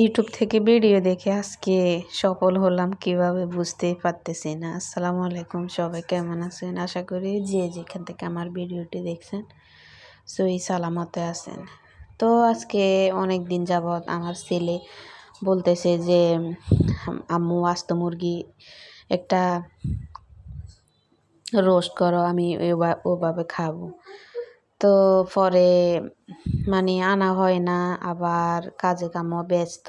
YouTube থেকে video দেখে আজকে সফল হলাম কীভাবে বুঝতেই পারতেছি না। আসসালামু আলাইকুম, সবাই কেমন আছেন? আশা করি যে যেখান থেকে আমার ভিডিওটি দেখছেন, সই সালামতে আছেন। তো আজকে অনেক দিন যাবৎ আমার ছেলে বলতেছে যে, আম্মু, আস্ত মুরগি একটা রোস্ট করো, আমি ওভাবে খাব। তো পরে মানে আনা হয় না, আবার কাজে কামও ব্যস্ত।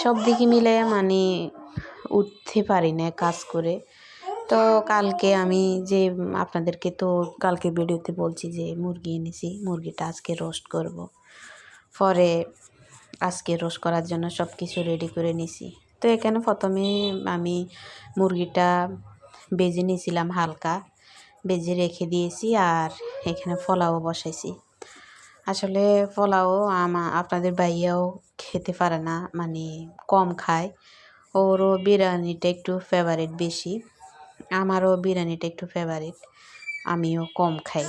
সব দিকে মিলে মানে উঠতে পারি না কাজ করে। তো কালকে আমি যে আপনাদেরকে তো কালকে ভিডিওতে বলছি যে মুরগি এনেছি, মুরগিটা আজকে রোস্ট করব। পরে আজকে রোস্ট করার জন্য সব কিছু রেডি করে নিছি। তো এখানে প্রথমে আমি মুরগিটা বেজে নিয়েছিলাম হালকা। বেজে রেখে দিয়েছি আর এখানে ফলাও বসাইছি। আসলে পোলাও আমা, আপনাদের ভাইয়াও খেতে পারে না মানে কম খায়। ওরও বিরিয়ানিটা একটু ফেভারিট বেশি, আমারও বিরিয়ানিটা একটু ফেভারিট আমিও কম খাই।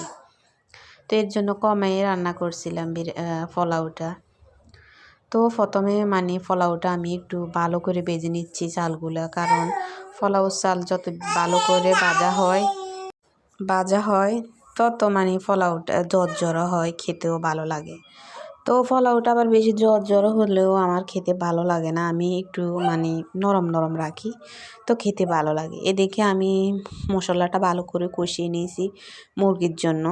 তো এর জন্য কমে রান্না করছিলাম পোলাওটা। তো প্রথমে মানে পোলাওটা আমি একটু ভালো করে বেজে নিচ্ছি চালগুলো, কারণ পোলাও চাল যত ভালো করে ভাজা হয় ভাজা হয়, তত মানে পোলাওটা জর্জরা হয়, খেতেও ভালো লাগে। তো পোলাওটা আবার বেশি জ্বর জর্জরা হলেও আমার খেতে ভালো লাগে না। আমি একটু মানে নরম নরম রাখি, তো খেতে ভালো লাগে। এদিকে আমি মশলাটা ভালো করে কষিয়ে নিয়েছি মুরগির জন্য।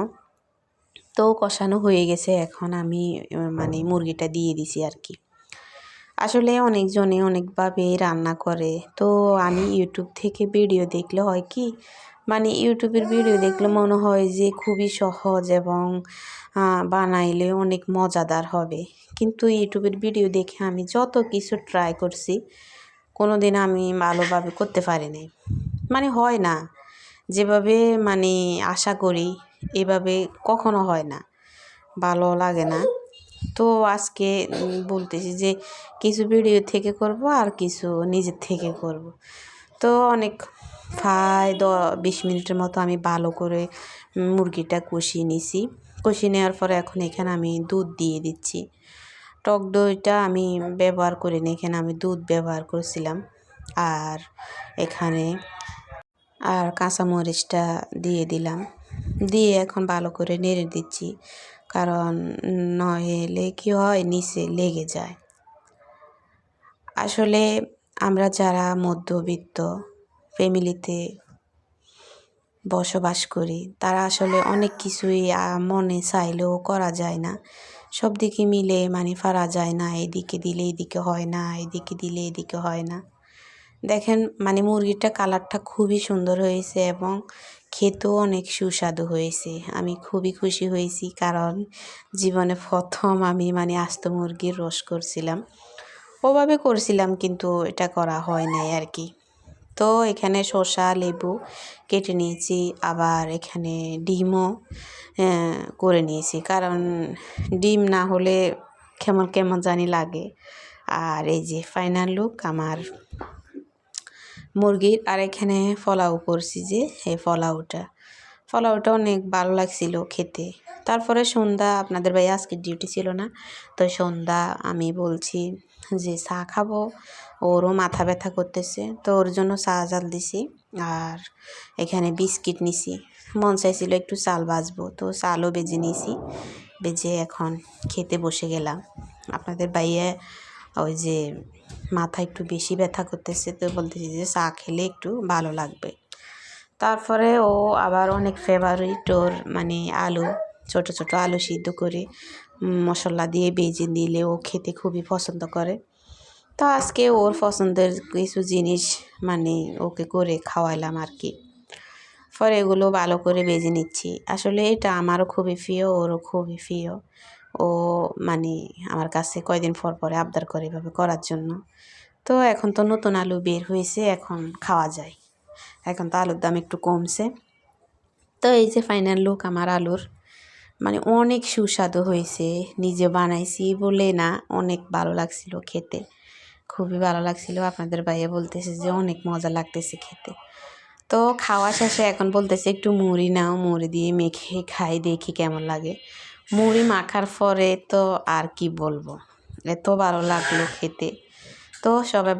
তো কষানো হয়ে গেছে, এখন আমি মানে মুরগিটা দিয়ে দিছি আর কি। আসলে অনেকজনে অনেকভাবে রান্না করে। তো আমি ইউটিউব থেকে ভিডিও দেখলে হয় কি মানে ইউটিউবের ভিডিও দেখলে মনে হয় যে খুবই সহজ এবং বানাইলে অনেক মজাদার হবে। কিন্তু ইউটিউবের ভিডিও দেখে আমি যত কিছু ট্রাই করছি কোনো দিন আমি ভালোভাবে করতে পারিনি মানে হয় না। যেভাবে মানে আশা করি, এভাবে কখনো হয় না। ভালো লাগে না। তো আজকে বলতেছি যে কিছু ভিডিও থেকে করব আর কিছু নিজের থেকে করব। তো অনেক প্রায় দ, বিশ মিনিটের মতো আমি ভালো করে মুরগিটা কষিয়ে নিছি। কষিয়ে নেওয়ার পরে এখন এখানে আমি দুধ দিয়ে দিচ্ছি। টক দইটা আমি ব্যবহার করিনি, এখানে আমি দুধ ব্যবহার করেছিলাম। আর এখানে, আর কাঁচামরিচটা দিয়ে দিলাম। দিয়ে এখন ভালো করে নেড়ে দিচ্ছি, কারণ নইলে কী হয়, নিচে লেগে যায়। আসলে আমরা যারা মধ্যবিত্ত ফ্যামিলিতে বসবাস করি। তারা আসলে অনেক কিছুই মনে চাইলেও করা যায় না। সব দিকে মিলে মানে ফারা যায় না, এদিকে দিলে এদিকে হয় না, এদিকে দিলে এদিকে হয় না। দেখেন মানে মুরগিটা কালারটা খুবই সুন্দর হয়েছে এবং খেতেও অনেক সুস্বাদু হয়েছে। আমি খুবই খুশি হয়েছি কারণ জীবনে প্রথম আমি মানে আস্ত মুরগির রস করছিলাম। ওভাবে করছিলাম কিন্তু এটা করা হয় নাই আর কি। তো এখানে শসা, লেবু কেটে নিয়েছি, আবার এখানে ডিমও করে নিয়েছি। কারণ ডিম না হলে কেমন কেমন জানি লাগে। আর এই যে ফাইনাল লুক আমার মুরগির, আর এখানে ফলাও করছি যে এই ফলাওটা। ফলাওটা অনেক ভালো লাগছিল খেতে। তারপরে সন্ধ্যা, আপনাদের ভাই আজকে ডিউটি ছিল না, তো সন্ধ্যা আমি বলছি যে চা খাব, ওরও মাথা ব্যথা করতেছে, তো ওর জন্য চা জাল দিছি আর এখানে বিস্কিট নিছি। মন চাইছিল একটু চাল বাজবো, তো চালও বেজে নিয়েছি বেজে এখন খেতে বসে গেলাম। আপনাদের বাইয়ে ওই যে মাথা একটু বেশি ব্যথা করতেছে, তো বলতেছি যে চা খেলে একটু ভালো লাগবে। তারপরে ও আবার অনেক ফেভারিট ওর মানে আলু, ছোট ছোট আলু সিদ্ধ করে মশলা দিয়ে বেজে দিলে ও খেতে খুবই পছন্দ করে। তো আজকে ওর পছন্দের কিছু জিনিস মানে ওকে করে খাওয়াইলাম আর কি পরে এগুলো ভালো করে বেজে নিচ্ছি। আসলে এটা আমারও খুবই প্রিয়, ওরও খুবই প্রিয়। ও মানে আমার কাছে কয়দিন পর পরে আবদার করে এভাবে করার জন্য। তো এখন তো নতুন আলু বের হয়েছে, এখন খাওয়া যায়। এখন তো আলুর দাম একটু কমছে। তো এই যে ফাইনাল লুক আমার আলুর। মানে অনেক সুস্বাদু হয়েছে, নিজে বানাইছি বলে না, অনেক ভালো লাগছিল খেতে। খুবই ভালো লাগছিল, আপনাদের ভাইয়া বলতেছে যে অনেক মজা লাগতেছে খেতে। তো খাওয়া শেষে এখন বলতেছে একটু মুড়ি নাও, মুড়ি দিয়ে মেখে খাই, দেখি কেমন লাগে। মুড়ি মাখার পরে তো আর কি বলব, এত ভালো লাগল খেতে। তো সবাই